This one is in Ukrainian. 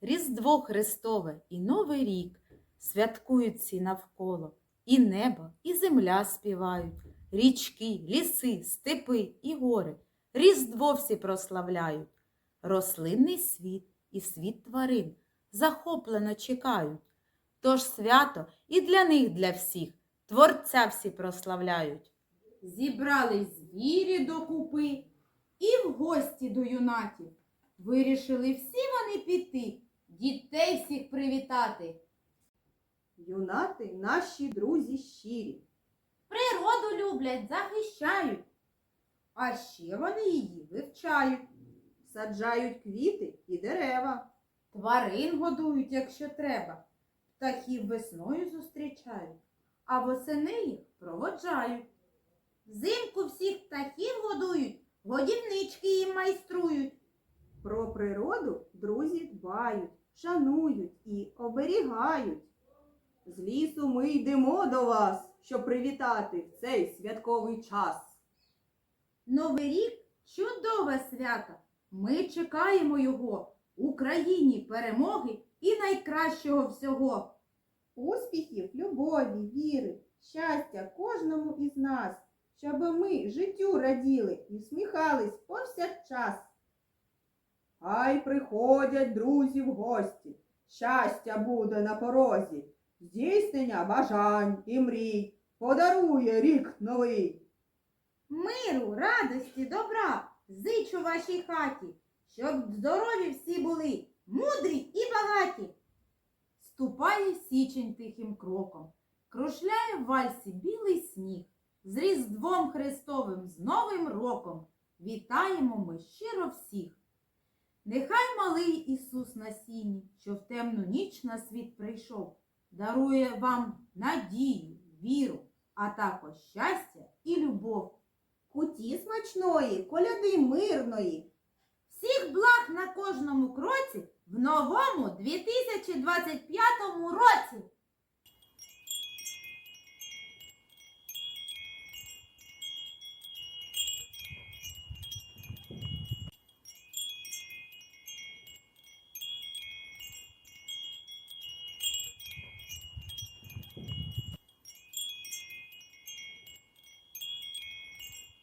Різдво Христове і Новий рік святкують всі навколо. І небо, і земля співають, річки, ліси, степи і гори. Різдво всі прославляють. Рослинний світ і світ тварин захоплено чекають. Тож свято і для них, для всіх, Творця всі прославляють. Зібрались звірі докупи і в гості до юнатів. Вирішили всі вони піти, дітей всіх привітати. Юнати наші друзі щирі. Природу люблять, захищають, А ще вони її вивчають, саджають квіти і дерева. тварин годують, якщо треба, птахів весною зустрічають, а восени їх проводжають. Взимку всіх птахів годують, годівнички їм майструють. Про природу друзі дбають, шанують і оберігають. З лісу ми йдемо до вас, щоб привітати в цей святковий час. Новий рік чудове свято. Ми чекаємо його Україні перемоги і найкращого всього. Успіхів, любові, віри, щастя кожному із нас, щоб ми життю раділи і всміхались повсякчас. Хай приходять друзі в гості, щастя буде на порозі, здійснення бажань і мрій, подарує рік новий. Миру, радості, добра зичу вашій хаті, щоб здорові всі були, мудрі і багаті. Ступає січень тихим кроком, крушляє в вальсі білий сніг. З Різдвом Христовим, з Новим роком вітаємо ми щиро всіх. Нехай малий Ісус на сіні, що в темну ніч на світ прийшов, дарує вам надію, віру, а також щастя і любов. Куті смачної, коляди мирної, Всіх благ на кожному кроці в новому 2025 році!